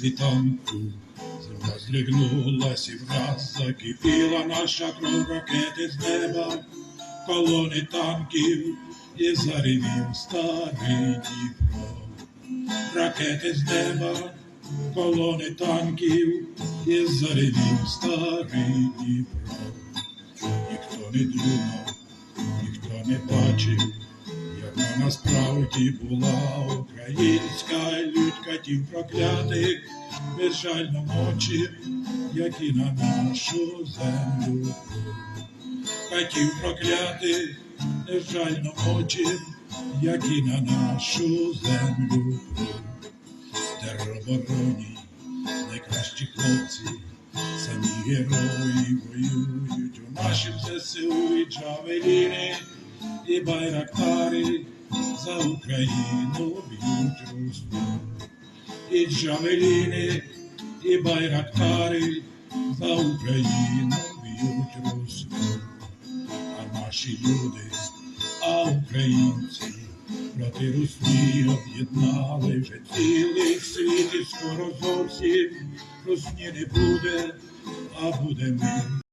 світанку, земля здригнулась і враз закипіла наша кров ракети з неба, колони танків і заревів старий Дніпро. Ракети з неба, колони танків і заревів старий Дніпро. Ніхто не думав, ніхто не бачив, яка насправді була українська лють катів проклятих, безжально мочі, які на нашу землю. Катів проклятих, безжально мочі, які на нашу землю. Теробороні, найкращі хлопці, самі герої воюють у нашім ЗСУ і Джавеліни, і байрактари за Україну б'ють русню. І Джавеліни, і байрактари за Україну б'ють русню. А наші люди, а українці проти Русні об'єднали вже цілий світ і скоро зовсім Русні не буде, а буде мир.